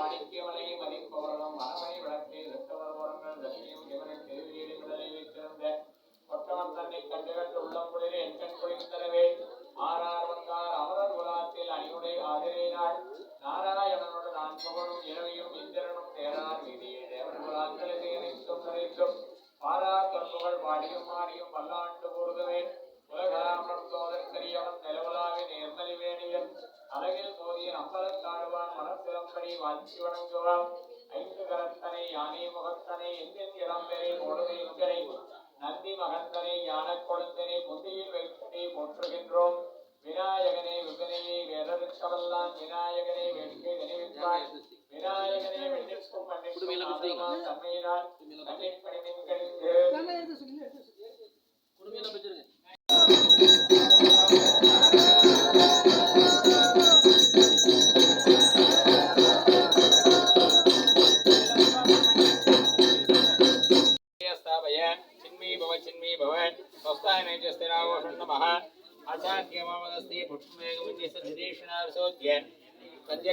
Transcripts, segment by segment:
மாணிக்கமலை மதிப்பவர்களும் மனமை விளக்கை வெற்றவர் முரங்கள் ஒற்றவன் தன்னை என் ஆறார் வந்தார். அமரர் குலாத்தில் அணியுடை இரவையும் இந்திரனும் தேரார். வீதியே தேவன் நிறைத்தும் பாரா கற்புகள் பாடியும் மாறியும் பல்லாண்டு கூறுகவே. உலகராமன் சோதற்கரியவன் நிலவலாவி நேர்மலி வேணியன். அழகில் சோதியன் அம்பலத் தாழ்வான் மனசிலம்படி வாஞ்சி வணங்குவான். ஐந்து கரத்தனை யானை முகத்தனை எந்தின் இளம்பெறை பொழுதை உங்கரை महत्करे ज्ञान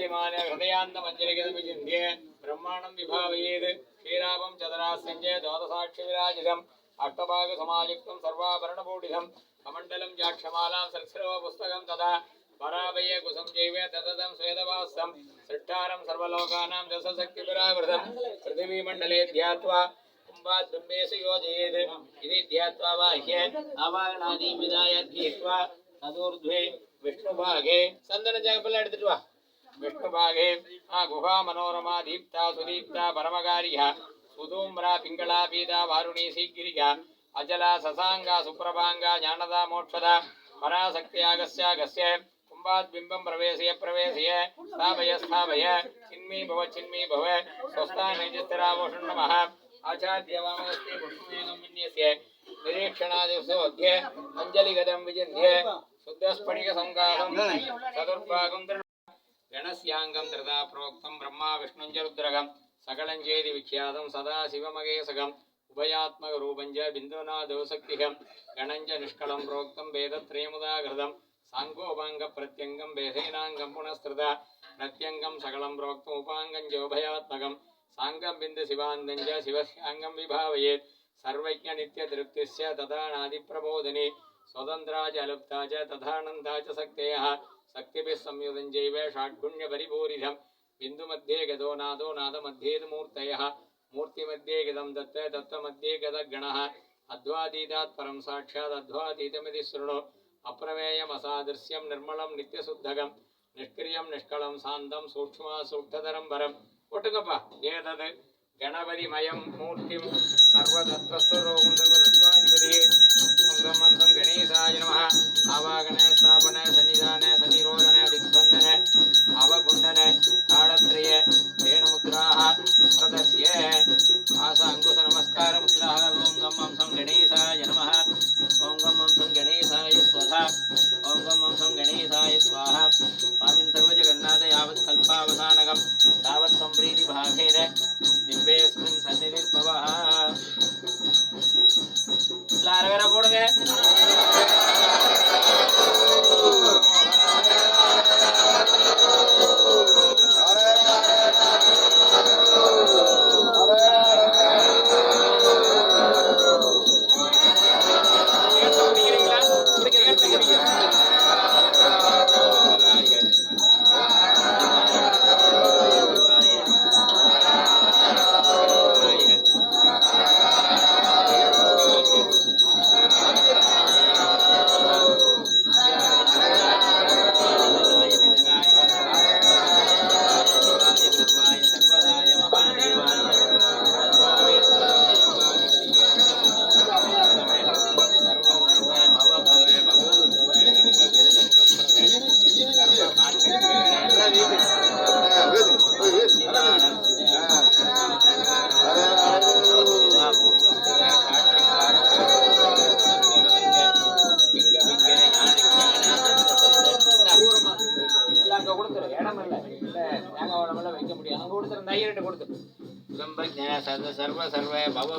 पञ्जलिमान हृदयान्तमञ्जलिगतविचिन्त्य ब्रह्माणं विभावयेत् क्षीरापं चतुरास्यञ्च द्वादशाक्षविराजितम् अष्टभागसमायुक्तं सर्वाभरणभूषितं कमण्डलं जाक्षमालां सरस्रव पुस्तकं तथा पराभये कुसं जैव ततदं स्वेदवासं सृष्टारं सर्वलोकानां दशशक्तिपुरावृतं पृथिवीमण्डले ध्यात्वा कुम्भात् बिम्बेषु योजयेत् इति ध्यात्वा बाह्ये आवाहनादि विदाय धीत्वा तदूर्ध्वे विष्णुभागे सन्दनजगपल्ल எடுத்துட்டு வா विष्णुभागे आ गुहा मनोरमा दीप्ता सुदीप्ता परमकार्यः सुधूम्रा पिङ्गला पीता वारुणी शीगिरिका अजला ससाङ्गा सुप्रभाङ्गा ज्ञानदा मोक्षदा पराशक्त्यागस्यागस्य कुम्भात् बिम्बं प्रवेशय प्रवेशय स्थापय स्थापय चिन्मी भव चिन्मी भव स्वस्था नैजस्तिरावोषण्णमः आचार्यवामस्ते पुष्पमेकं विन्यस्य निरीक्षणादिवसोऽध्य अञ्जलिगदं विचिन्त्य शुद्धस्फटिकसङ्कासं चतुर्भागं दृढ गणस्याङ्गं धृता प्रोक्तं ब्रह्मा विष्णुञ्च रुद्रगं सकलं चेति विख्यातं सदा शिवमगेशकम् उभयात्मकरूपं च बिन्दुनादौ शक्तिहं गणं च निष्कलं प्रोक्तं वेदत्रयमुदाकृतं साङ्गोपाङ्गप्रत्यङ्गं वेदेनाङ्गं पुनस्तृता प्रत्यङ्गं सकलं प्रोक्तम् उपाङ्गं च उभयात्मकं साङ्गं बिन्दुशिवान्दं च शिवस्याङ्गं विभावयेत् सर्वज्ञनित्यतृप्तिस्य तथा नादिप्रबोधने स्वतन्त्रा च अलुप्ता च तथानन्दा च शक्तयः சக்திபிஸ் சம்யுதஞ்சைவ ஷாட்குண்ய பரிபூரிதம் பிந்து மத்தியே கதோ நாதோ நாத மத்தியேது மூர்த்தய மூர்த்தி மத்தியே கதம் தத்த தத்த மத்தியே கத கண அத்வாதீதாத் பரம் சாட்சாத் அத்வாதீதமிதி சுருணோ அப்பிரமேயம் அசாதிருஷ்யம் நிர்மலம் நித்தியசுத்தகம் நிஷ்கிரியம் நிஷ்கலம் சாந்தம் சூக்மா சூக்ததரம் வரம் ஒட்டுங்கப்பா ஏதது கணபதிமயம் மூர்த்திம் சர்வதத்வஸ்வரோ சர்வதத்வாதிபதி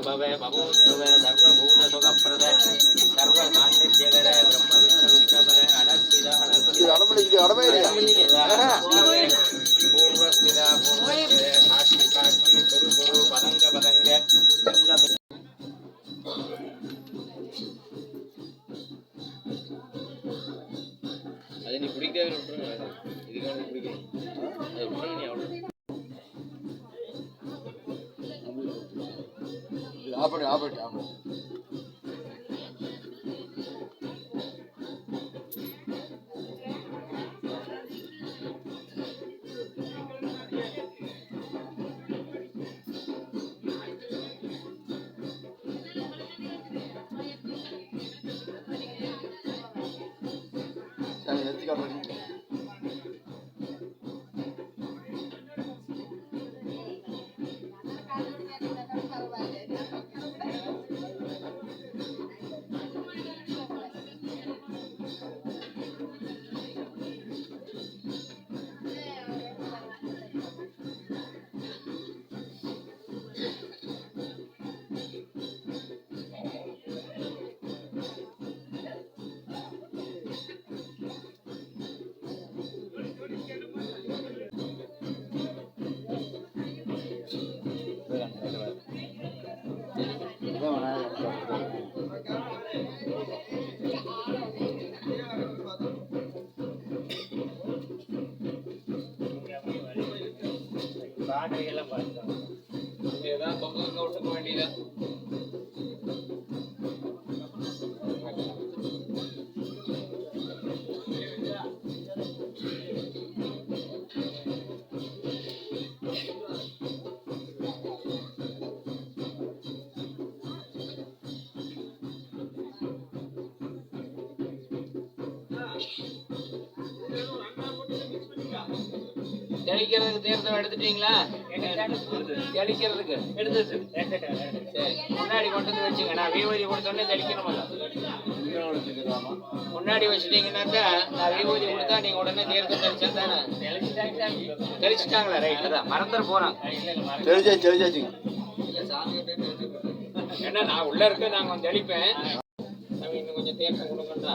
भवे भवोद्भवे सर्वभूतसुखप्रदे सर्वसान्निध्यकरे ब्रह्मविष्णुरुद्रवरे अडस्थिर पूर्वस्थिर पूर्वस्थिरे साक्षि साक्षि गुरु गुरु पदङ्ग पदङ्गे von der Arbeit gearbeitet. Dann hat sich aber die தெளிக்கிறதுக்கு தீர்த்தம் எடுத்துட்டீங்களா? தெளிக்கிறதுக்கு. எடுத்து சரி முன்னாடி கொண்டு வந்து வச்சுங்க நான் விபூதி கொடுத்தோடனே தெளிக்கணுமல்ல முன்னாடி வச்சுட்டீங்கன்னாக்கா நான் விபூதி கொடுத்தா நீங்க உடனே தீர்த்தம் தெளிச்சா தானே தெளிச்சிட்டாங்களா ரைட் தான். மறந்துட போறான் தெரிஞ்சா தெரிஞ்சாச்சுங்க ஏன்னா நான் உள்ள இருக்க நான் கொஞ்சம் தெளிப்பேன். இன்னும் கொஞ்சம் தீர்த்தம் கொடுங்கண்டா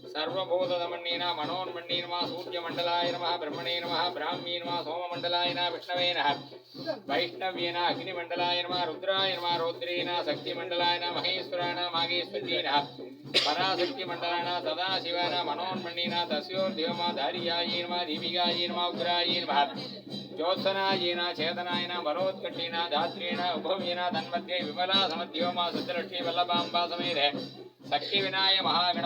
सर्वभूतदमण्ये मनोन्मणी मनोन्मण्ये नमः नम नमः ब्रह्मणे नमः ब्राह्म्ये नमः, सोममण्डलाय नमः, विष्णवे नमः, वैष्णव्ये नमः, अग्निमण्डलाय नमः, रुद्राय नमः, रौद्रे नमः, शक्तिमण्डलाय नमः, महेश्वराय नमः, मागेश्वर्ये नमः, पराशक्तिमण्डलाय नमः, सदाशिवाय नमः मनोन्मण्ये नमः तस्योर्धिवमः धारियायै धात्रेण उभवेन तन्मध्ये विमला सत्यलक्ष्मी वल्लभा वल्लभाम्बा शक्ति विनाय महागण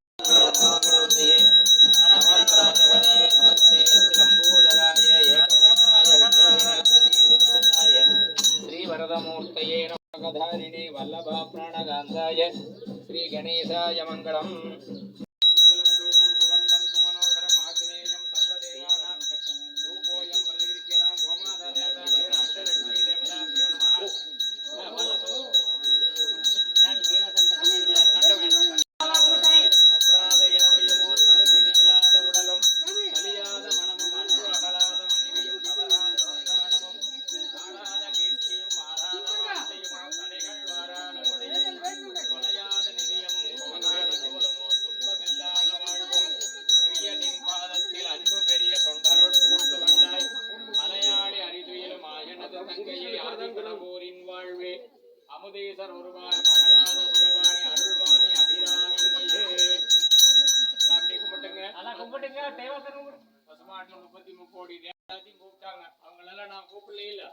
श्रीवरदमूर्तये नमकधारिणे वल्लभा प्राणगान्धाय श्रीगणेशाय मङ्गलम् சரோருவார் மகளாத சுகபாணி அருள்வாமி அபிராமி. உமையே அப்படி கும்பிட்டுங்க. அதான் கும்பிட்டுங்க. தேவத்தை பசுமாட்டில் முப்பத்தி முக்கோடி தேவத்தையும் கூப்பிட்டாங்க. அவங்களெல்லாம் நான் கூப்பிடல இல்ல.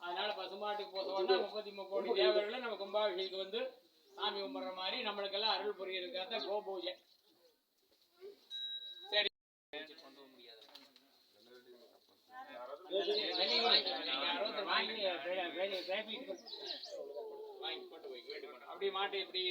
அதனால பசுமாட்டுக்கு போக சொன்னா முப்பத்தி முக்கோடி தேவர்களை நம்ம கும்பாபிஷேகத்துக்கு வந்து சாமி கும்பிடுற மாதிரி நம்மளுக்கெல்லாம் அருள் புரியிருக்கிறத கோபூஜை சரி. கொண்டு போக முடியாது வெளியே வெளியே வெளியே வாங்கி போட்டு போய் அப்படியே மாட்டை இப்படி